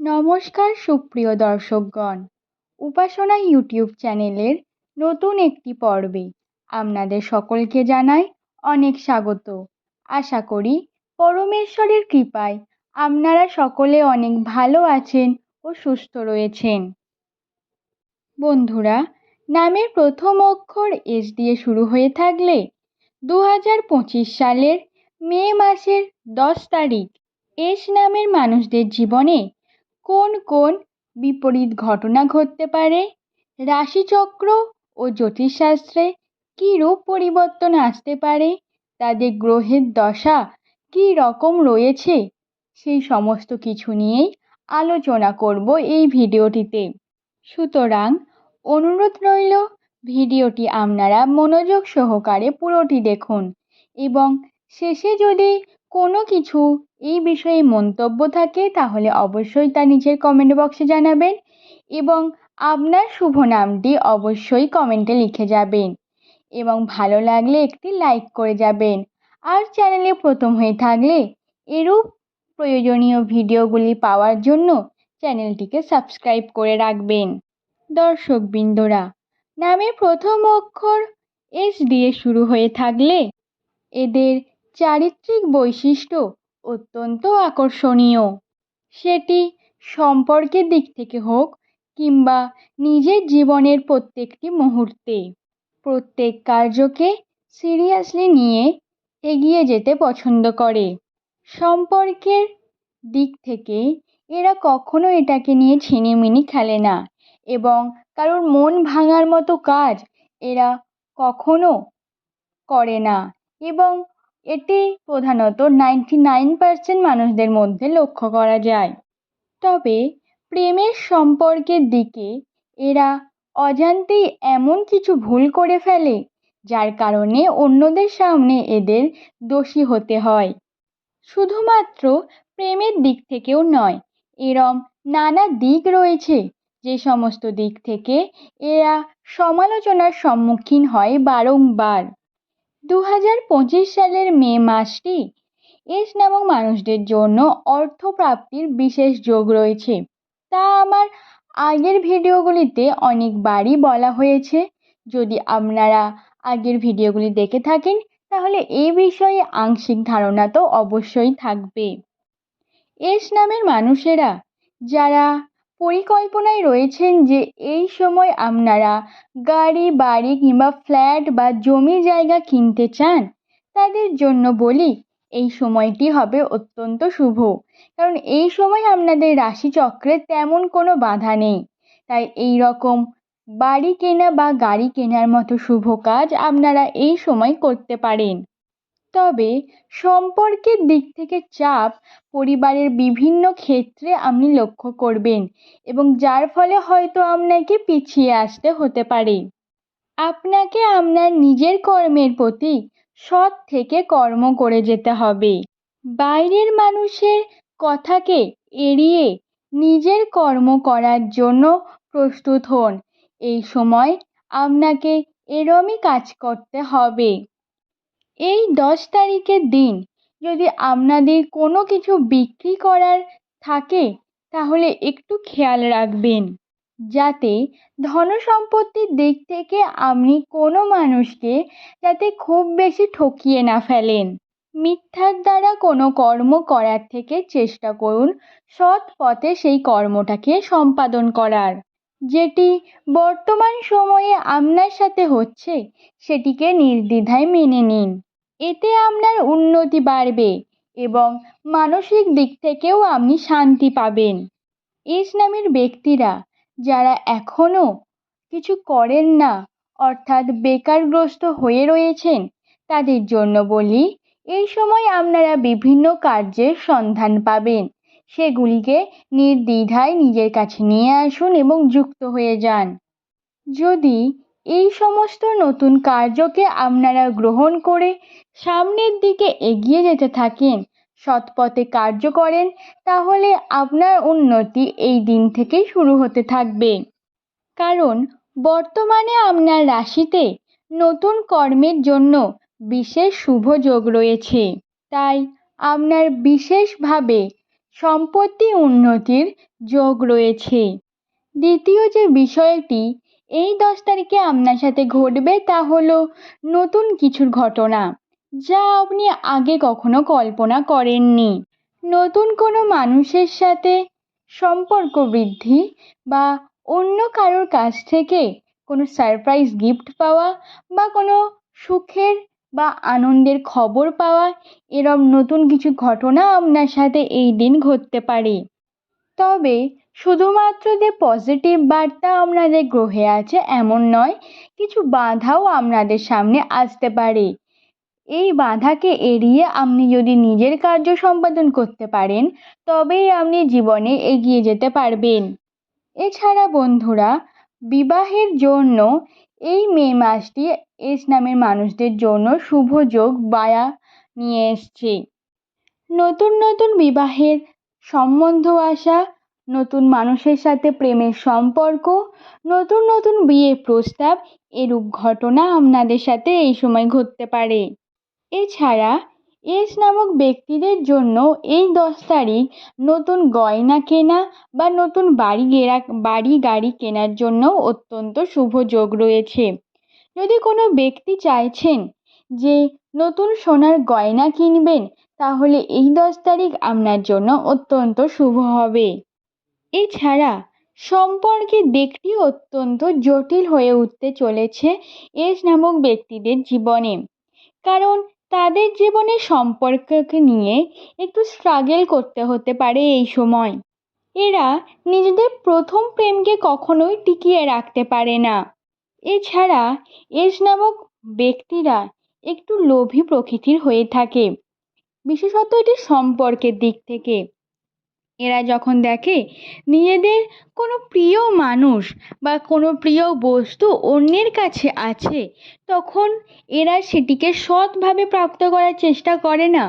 নমস্কার সুপ্রিয় দর্শকগণ। উপাসনা ইউটিউব চ্যানেলের নতুন একটি পর্বে আপনাদের সকলকে জানাই অনেক স্বাগত। আশা করি পরমেশ্বরের কৃপায় আপনারা সকলে অনেক ভালো আছেন ও সুস্থ রয়েছেন। বন্ধুরা, নামের প্রথম অক্ষর এস দিয়ে শুরু হয়ে থাকলে দু হাজার পঁচিশ সালের মে মাসের দশ তারিখ এস নামের মানুষদের জীবনে কোন কোন বিপরীত ঘটনা ঘটতে পারে? রাশিচক্র ও জ্যোতিষশাস্ত্রে কী রূপ পরিবর্তন আসতে পারে? তাদের গ্রহের দশা কী রকম রয়েছে? সেই সমস্ত কিছু নিয়েই আলোচনা করব এই ভিডিওটিতে। সুতরাং অনুরোধ রইল, ভিডিওটি আপনারা মনোযোগ সহকারে পুরোটি দেখুন এবং শেষে যদি কোনো কিছু এই বিষয়ে মন্তব্য থাকে, তাহলে অবশ্যই তা নিচের কমেন্ট বক্সে জানাবেন এবং আপনার শুভ নামটি অবশ্যই কমেন্টে লিখে যাবেন এবং ভালো লাগলে একটি লাইক করে যাবেন। আর চ্যানেলে প্রথম হয়ে থাকলে এরূপ প্রয়োজনীয় ভিডিওগুলি পাওয়ার জন্য চ্যানেলটিকে সাবস্ক্রাইব করে রাখবেন। দর্শকবৃন্দরা, নামে প্রথম অক্ষর এস দিয়ে শুরু হয়ে থাকলে এদের চারিত্রিক বৈশিষ্ট্য অত্যন্ত আকর্ষণীয়। সেটি সম্পর্কের দিক থেকে হোক কিংবা নিজের জীবনের প্রত্যেকটি মুহূর্তে। প্রত্যেক কার্যকে সিরিয়াসলি নিয়ে এগিয়ে যেতে পছন্দ করে। সম্পর্কের দিক থেকে এরা কখনো এটাকে নিয়ে ছিনিমিনি খেলে না এবং কারোর মন ভাঙার মতো কাজ এরা কখনো করে না এবং এটি প্রধানত নাইনটি নাইন পার্সেন্ট মানুষদের মধ্যে লক্ষ্য করা যায়। তবে প্রেমের সম্পর্কের দিকে এরা অজান্তেই এমন কিছু ভুল করে ফেলে, যার কারণে অন্যদের সামনে এদের দোষী হতে হয়। শুধুমাত্র প্রেমের দিক থেকেও নয়, এরম নানা দিক রয়েছে, যে সমস্ত দিক থেকে এরা সমালোচনার সম্মুখীন হয় বারংবার। দু হাজার পঁচিশ সালের মে মাসটি এস নামক মানুষদের জন্য অর্থপ্রাপ্তির বিশেষ যোগ রয়েছে। তা আমার আগের ভিডিওগুলিতে অনেকবারই বলা হয়েছে। যদি আপনারা আগের ভিডিওগুলি দেখে থাকেন, তাহলে এই বিষয়ে আংশিক ধারণা তো অবশ্যই থাকবে। এস নামের মানুষেরা যারা পরিকল্পনায় রয়েছেন যে এই সময় আপনারা গাড়ি, বাড়ি কিংবা ফ্ল্যাট বা জমি জায়গা কিনতে চান, তাদের জন্য বলি এই সময়টি হবে অত্যন্ত শুভ। কারণ এই সময় আপনাদের রাশিচক্রে তেমন কোনো বাধা নেই। তাই এই রকম বাড়ি কেনা বা গাড়ি কেনার মতো শুভ কাজ আপনারা এই সময় করতে পারেন। তবে সম্পর্কের দিক থেকে চাপ পরিবারের বিভিন্ন ক্ষেত্রে আপনি লক্ষ্য করবেন এবং যার ফলে হয়তো আপনাকে পিছিয়ে আসতে হতে পারে। আপনাকে আপনার নিজের কর্মের প্রতি সৎ থেকে কর্ম করে যেতে হবে। বাইরের মানুষের কথাকে এড়িয়ে নিজের কর্ম করার জন্য প্রস্তুত হন। এই সময় আপনাকে এরমই কাজ করতে হবে। এই দশ তারিখের দিন যদি আপনাদের কোনো কিছু বিক্রি করার থাকে, তাহলে একটু খেয়াল রাখবেন। যাতে ধনসম্পত্তির দিক থেকে আপনি কোনো মানুষকে যাতে খুব বেশি ঠকিয়ে না ফেলেন। মিথ্যার দ্বারা কোনো কর্ম করার থেকে চেষ্টা করুন সৎ পথে সেই কর্মটাকে সম্পাদন করার। যেটি বর্তমান সময়ে আপনার সাথে হচ্ছে, সেটিকে নির্দ্বিধায় মেনে নিন। এতে আপনার উন্নতি বাড়বে এবং মানসিক দিক থেকেও আপনি শান্তি পাবেন। এস নামের ব্যক্তিরা যারা এখনও কিছু করেন না, অর্থাৎ বেকারগ্রস্ত হয়ে রয়েছেন, তাদের জন্য বলি, এই সময় আপনারা বিভিন্ন কার্যের সন্ধান পাবেন। সেগুলিকে নির্দ্বিধায় নিজের কাছে নিয়ে আসুন এবং যুক্ত হয়ে যান। যদি এই সমস্ত নতুন কার্যকে আপনারা গ্রহণ করে সামনের দিকে এগিয়ে যেতে থাকেন, সৎপথে কার্য করেন, তাহলে আপনার উন্নতি এই দিন থেকেই শুরু হতে থাকবে। কারণ, বর্তমানে আপনার রাশিতে নতুন কর্মের জন্য বিশেষ শুভ যোগ রয়েছে। তাই আপনার বিশেষভাবে সম্পত্তি উন্নতির যোগ রয়েছে। দ্বিতীয় যে বিষয়টি এই দশ তারিখে আপনার সাথে ঘটবে তা হলো নতুন কিছুর ঘটনা, যা আপনি আগে কখনো কল্পনা করেননি। নতুন কোনো মানুষের সাথে সম্পর্ক বৃদ্ধি বা অন্য কারোর কাছ থেকে কোনো সারপ্রাইজ গিফট পাওয়া বা কোনো সুখের বা আনন্দের খবর পাওয়া, এরম নতুন কিছু ঘটনা আপনার সাথে এই দিন ঘটতে পারে। তবে শুধুমাত্র যে পজিটিভ বার্তা আপনাদের গ্রহে আছে এমন নয়, কিছু বাধাও আপনাদের সামনে আসতে পারে। এই বাধাকে এড়িয়ে আপনি যদি নিজের কার্য সম্পাদন করতে পারেন, তবেই আপনি জীবনে এগিয়ে যেতে পারবেন। এছাড়া বন্ধুরা, বিবাহের জন্য এই মে মাসটি এস নামের মানুষদের জন্য শুভ যোগ বায়া নিয়ে এসছে। নতুন নতুন বিবাহের সম্বন্ধ আসা নতুন মানুষের সাথে প্রেমের সম্পর্ক, নতুন নতুন বিয়ের প্রস্তাব, এরূপ ঘটনা আপনাদের সাথে এই সময় ঘটতে পারে। এছাড়া, এস নামক ব্যক্তিদের জন্য এই দশ তারিখ নতুন গয়না কেনা বা নতুন বাড়ি গেরা, বাড়ি গাড়ি কেনার জন্য অত্যন্ত শুভ যোগ রয়েছে। যদি কোনো ব্যক্তি চাইছেন যে নতুন সোনার গয়না কিনবেন তাহলে এই দশ তারিখ আপনার জন্য অত্যন্ত শুভ হবে। এছাড়া সম্পর্কের দিকটি অত্যন্ত জটিল হয়ে উঠতে চলেছে এস নামক ব্যক্তিদের জীবনে। কারণ তাদের জীবনে সম্পর্ককে নিয়ে একটু স্ট্রাগেল করতে হতে পারে এই সময়। এরা নিজেদের প্রথম প্রেমকে কখনোই টিকিয়ে রাখতে পারে না। এছাড়া এস নামক ব্যক্তিরা একটু লোভী প্রকৃতির হয়ে থাকে। বিশেষত এটি সম্পর্কের দিক থেকে। এরা যখন দেখে নিজেদের কোনো প্রিয় মানুষ বা কোনো প্রিয় বস্তু অন্যের কাছে আছে, তখন এরা সেটিকে সৎভাবে প্রাপ্ত করার চেষ্টা করে না।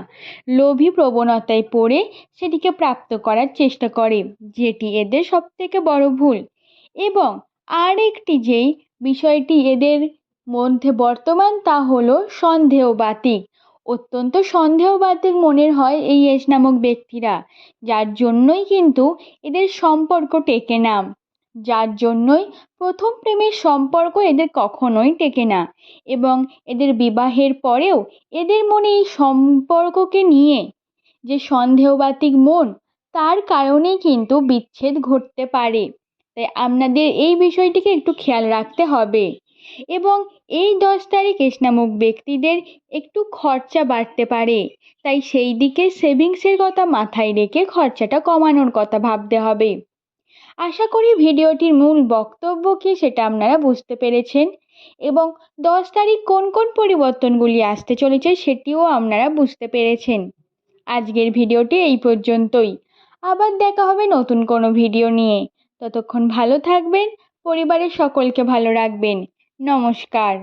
লোভী প্রবণতায় পড়ে সেটিকে প্রাপ্ত করার চেষ্টা করে, যেটি এদের সবথেকে বড় ভুল। এবং আর একটি যেই বিষয়টি এদের মধ্যে বর্তমান তা হলো সন্দেহবাতিক। অত্যন্ত সন্দেহবাতিক মনের হয় এই এস নামক ব্যক্তিরা, যার জন্যই কিন্তু এদের সম্পর্ক টেকে না। যার জন্যই প্রথম প্রেমের সম্পর্ক এদের কখনোই টেকে না এবং এদের বিবাহের পরেও এদের মনে এই সম্পর্ককে নিয়ে যে সন্দেহবাতিক মন, তার কারণেই কিন্তু বিচ্ছেদ ঘটতে পারে। তাই আপনাদের এই বিষয়টিকে একটু খেয়াল রাখতে হবে। এবং এই দশ তারিখ নামক ব্যক্তিদের একটু খরচা বাড়তে পারে। তাই সেই দিকে সেভিংসের কথা মাথায় রেখে খরচাটা কমানোর কথা ভাবতে হবে। আশা করি ভিডিওটির মূল বক্তব্য কী সেটা আপনারা বুঝতে পেরেছেন এবং দশ তারিখ কোন কোন পরিবর্তনগুলি আসতে চলেছে সেটিও আপনারা বুঝতে পেরেছেন। আজকের ভিডিওটি এই পর্যন্তই। আবার দেখা হবে নতুন কোনো ভিডিও নিয়ে। ততক্ষণ ভালো থাকবেন, পরিবারের সকলকে ভালো রাখবেন। নমস্কার